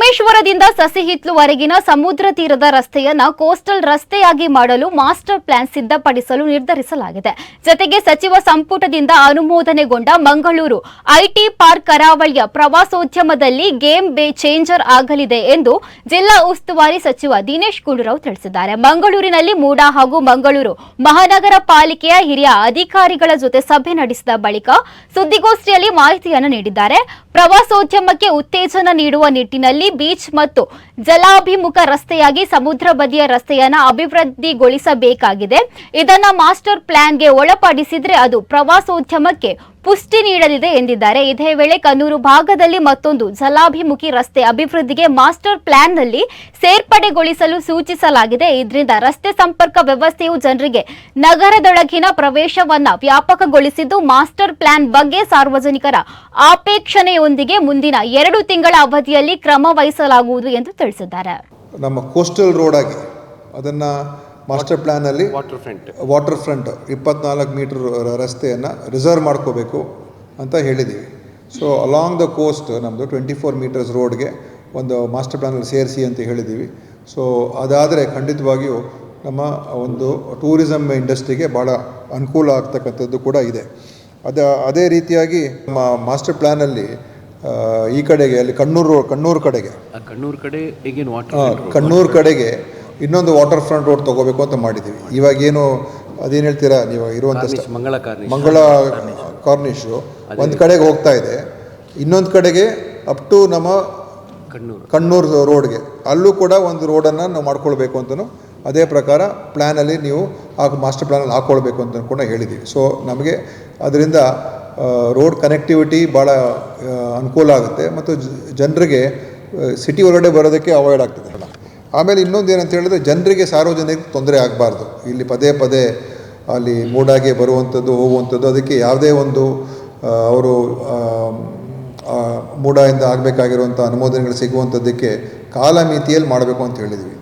ಸೋಮೇಶ್ವರದಿಂದ ಸಸಿಹಿತ್ಲುವರೆಗಿನ ಸಮುದ್ರ ತೀರದ ರಸ್ತೆಯನ್ನ ಕೋಸ್ಟಲ್ ರಸ್ತೆಯಾಗಿ ಮಾಡಲು ಮಾಸ್ಟರ್ ಪ್ಲಾನ್ ಸಿದ್ಧಪಡಿಸಲು ನಿರ್ಧರಿಸಲಾಗಿದೆ. ಜತೆಗೆ ಸಚಿವ ಸಂಪುಟದಿಂದ ಅನುಮೋದನೆಗೊಂಡ ಮಂಗಳೂರು ಐಟಿ ಪಾರ್ಕ್ ಕರಾವಳಿಯ ಪ್ರವಾಸೋದ್ಯಮದಲ್ಲಿ ಗೇಮ್ ಬೇ ಚೇಂಜರ್ ಆಗಲಿದೆ ಎಂದು ಜಿಲ್ಲಾ ಉಸ್ತುವಾರಿ ಸಚಿವ ದಿನೇಶ್ ಗುಂಡೂರಾವ್ ತಿಳಿಸಿದ್ದಾರೆ. ಮಂಗಳೂರಿನಲ್ಲಿ ಮೂಡಾ ಹಾಗೂ ಮಂಗಳೂರು ಮಹಾನಗರ ಪಾಲಿಕೆಯ ಹಿರಿಯ ಅಧಿಕಾರಿಗಳ ಜೊತೆ ಸಭೆ ನಡೆಸಿದ ಬಳಿಕ ಸುದ್ದಿಗೋಷ್ಠಿಯಲ್ಲಿ ಮಾಹಿತಿಯನ್ನು ನೀಡಿದ್ದಾರೆ. ಪ್ರವಾಸೋದ್ಯಮಕ್ಕೆ ಉತ್ತೇಜನ ನೀಡುವ ನಿಟ್ಟಿನಲ್ಲಿ ಬೀಚ್ ಮತ್ತು ಜಲಾಭಿಮುಖ ರಸ್ತೆಯಾಗಿ ಸಮುದ್ರ ಬದಿಯ ರಸ್ತೆಯನ್ನ ಅಭಿವೃದ್ಧಿಗೊಳಿಸಬೇಕಾಗಿದೆ. ಇದನ್ನ ಮಾಸ್ಟರ್ ಪ್ಲಾನ್ಗೆ ಒಳಪಡಿಸಿದ್ರೆ ಅದು ಪ್ರವಾಸೋದ್ಯಮಕ್ಕೆ ಪುಷ್ಟಿ ನೀಡಲಿದೆ ಎಂದಿದ್ದಾರೆ. ಇದೇ ವೇಳೆ ಕನ್ನೂರು ಭಾಗದಲ್ಲಿ ಮತ್ತೊಂದು ಜಲಾಭಿಮುಖಿ ರಸ್ತೆ ಅಭಿವೃದ್ಧಿಗೆ ಮಾಸ್ಟರ್ ಪ್ಲಾನ್ನಲ್ಲಿ ಸೇರ್ಪಡೆಗೊಳಿಸಲು ಸೂಚಿಸಲಾಗಿದೆ. ಇದರಿಂದ ರಸ್ತೆ ಸಂಪರ್ಕ ವ್ಯವಸ್ಥೆಯು ಜನರಿಗೆ ನಗರದೊಳಗಿನ ಪ್ರವೇಶವನ್ನ ವ್ಯಾಪಕಗೊಳಿಸಿದ್ದು, ಮಾಸ್ಟರ್ ಪ್ಲಾನ್ ಬಗ್ಗೆ ಸಾರ್ವಜನಿಕರ ಆಪೇಕ್ಷಣೆಯೊಂದಿಗೆ ಮುಂದಿನ ಎರಡು ತಿಂಗಳ ಅವಧಿಯಲ್ಲಿ ಕ್ರಮ ವಹಿಸಲಾಗುವುದು ಎಂದು ತಿಳಿಸಿದ್ದಾರೆ. ನಮ್ಮ ಕೋಸ್ಟಲ್ ರೋಡ್ ಆಗಿ ಅದನ್ನು ಮಾಸ್ಟರ್ ಪ್ಲ್ಯಾನಲ್ಲಿ ವಾಟರ್ ಫ್ರಂಟ್ ವಾಟರ್ ಫ್ರಂಟ್ ಇಪ್ಪತ್ನಾಲ್ಕು ಮೀಟರ್ ರಸ್ತೆಯನ್ನು ರಿಸರ್ವ್ ಮಾಡ್ಕೋಬೇಕು ಅಂತ ಹೇಳಿದ್ದೀವಿ ಸೊ ಅಲಾಂಗ್ ದ ಕೋಸ್ಟ್ ನಮ್ಮದು ಟ್ವೆಂಟಿ ಫೋರ್ ಮೀಟರ್ಸ್ ರೋಡ್ಗೆ ಒಂದು ಮಾಸ್ಟರ್ ಪ್ಲ್ಯಾನಲ್ಲಿ ಸೇರಿಸಿ ಅಂತ ಹೇಳಿದ್ದೀವಿ ಸೊ ಅದಾದರೆ ಖಂಡಿತವಾಗಿಯೂ ನಮ್ಮ ಒಂದು ಟೂರಿಸಮ್ ಇಂಡಸ್ಟ್ರಿಗೆ ಭಾಳ ಅನುಕೂಲ ಆಗ್ತಕ್ಕಂಥದ್ದು ಕೂಡ ಇದೆ. ಅದ ಅದೇ ರೀತಿಯಾಗಿ ನಮ್ಮ ಮಾಸ್ಟರ್ ಪ್ಲ್ಯಾನಲ್ಲಿ ಈ ಕಡೆಗೆ ಅಲ್ಲಿ ಕಣ್ಣೂರು ಕಣ್ಣೂರು ಕಡೆಗೆ. ಕಣ್ಣೂರು ಕಡೆ ಈಗೇನು ವಾಟರ್ ಕಣ್ಣೂರು ಕಡೆಗೆ ಇನ್ನೊಂದು ವಾಟರ್ ಫ್ರಂಟ್ ರೋಡ್ ತೊಗೋಬೇಕು ಅಂತ ಮಾಡಿದ್ದೀವಿ ಇವಾಗೇನು ಅದೇನು ಹೇಳ್ತೀರಾ ನೀವು ಇರುವಂಥ ಮಂಗಳ ಮಂಗಳ ಕಾರ್ನಿಶು ಒಂದು ಕಡೆಗೆ ಹೋಗ್ತಾ ಇದೆ ಇನ್ನೊಂದು ಕಡೆಗೆ ಅಪ್ ಟು ನಮ್ಮ ಕಣ್ಣೂರು. ಕಣ್ಣೂರು ರೋಡ್ಗೆ ಅಲ್ಲೂ ಕೂಡ ಒಂದು ರೋಡನ್ನು ನಾವು ಮಾಡ್ಕೊಳ್ಬೇಕು ಅಂತಲೂ ಅದೇ ಪ್ರಕಾರ ಪ್ಲ್ಯಾನಲ್ಲಿ ನೀವು ಆ ಮಾಸ್ಟರ್ ಪ್ಲ್ಯಾನಲ್ಲಿ ಹಾಕ್ಕೊಳ್ಬೇಕು ಅಂತ ಕೂಡ ಹೇಳಿದ್ದೀವಿ ಸೊ ನಮಗೆ ಅದರಿಂದ ರೋಡ್ ಕನೆಕ್ಟಿವಿಟಿ ಭಾಳ ಅನುಕೂಲ ಆಗುತ್ತೆ ಮತ್ತು ಜನರಿಗೆ ಸಿಟಿ ಒಳಗಡೆ ಬರೋದಕ್ಕೆ ಅವಾಯ್ಡ್ ಆಗ್ತದೆ. ಆಮೇಲೆ ಇನ್ನೊಂದು ಏನಂತ ಹೇಳಿದ್ರೆ ಜನರಿಗೆ ಸಾರ್ವಜನಿಕ ತೊಂದರೆ ಆಗಬಾರ್ದು. ಇಲ್ಲಿ ಪದೇ ಪದೇ ಅಲ್ಲಿ ಮೂಡಾಗೆ ಬರುವಂಥದ್ದು, ಹೋಗುವಂಥದ್ದು, ಅದಕ್ಕೆ ಯಾವುದೇ ಒಂದು ಅವರು ಮೂಡಾಯಿಂದ ಆಗಬೇಕಾಗಿರುವಂಥ ಅನುಮೋದನೆಗಳು ಸಿಗುವಂಥದ್ದಕ್ಕೆ ಕಾಲಮಿತಿಯಲ್ಲಿ ಮಾಡಬೇಕು ಅಂತ ಹೇಳಿದ್ವಿ.